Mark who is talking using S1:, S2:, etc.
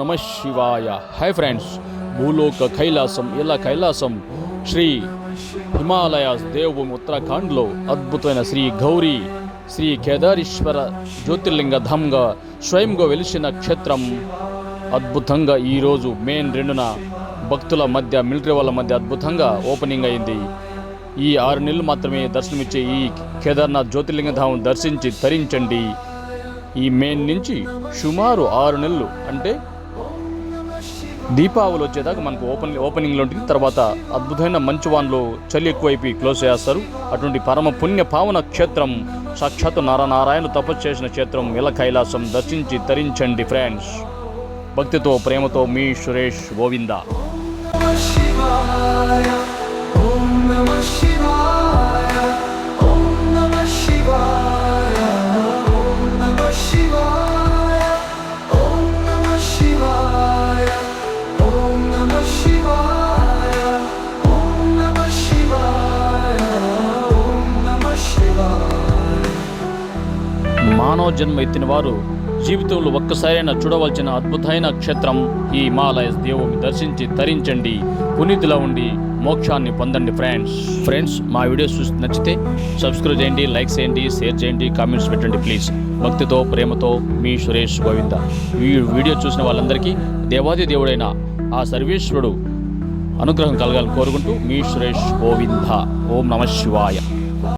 S1: నమ శివాయ. Hi friends భూలోక కైలాసం ఇలా కైలాసం శ్రీ హిమాలయాస్ దేవభూమి ఉత్తరాఖండ్లో అద్భుతమైన శ్రీ గౌరీ శ్రీ కేదారీశ్వర జ్యోతిర్లింగ ధామ్గా స్వయంగా వెలిసిన క్షేత్రం. అద్భుతంగా ఈరోజు మెయిన్ రెండున భక్తుల మధ్య మిలిటరీ వాళ్ళ మధ్య అద్భుతంగా ఓపెనింగ్ అయింది. ఈ ఆరు నెలలు మాత్రమే దర్శనమిచ్చే ఈ కేదార్నాథ్ జ్యోతిర్లింగ ధామం దర్శించి తరించండి. ఈ మెయిన్ నుంచి సుమారు ఆరు నెలలు అంటే దీపావళి వచ్చేదాకా మనకు ఓపెన్ ఓపెనింగ్లో ఉంటుంది. తర్వాత అద్భుతమైన మంచు వాన్లో చలి ఎక్కువైపోయి క్లోజ్ చేస్తారు. అటువంటి పరమ పుణ్య పావన క్షేత్రం సాక్షాత్తు నారాయణ తపస్సు చేసిన క్షేత్రం. ఇల కైలాసం దర్శించి తరించండి ఫ్రెండ్స్. భక్తితో ప్రేమతో మీ సురేష్ గోవిందా. మానవ జన్మ ఎత్తిన వారు జీవితంలో ఒక్కసారైనా చూడవలసిన అద్భుతమైన క్షేత్రం ఈ హిమాలయస్ దేవుని దర్శించి తరించండి పునీతిలో ఉండి మోక్షాన్ని పొందండి ఫ్రెండ్స్ ఫ్రెండ్స్ మా వీడియోస్ చూసి నచ్చితే సబ్స్క్రైబ్ చేయండి లైక్ చేయండి షేర్ చేయండి కామెంట్స్ పెట్టండి ప్లీజ్ భక్తితో ప్రేమతో మీ సురేష్ గోవింద. ఈ వీడియో చూసిన వాళ్ళందరికీ దేవాది దేవుడైన ఆ సర్వేశ్వరుడు అనుగ్రహం కలగాలని కోరుకుంటూ మీ సురేష్ గోవింద. ఓం నమ శివాయ.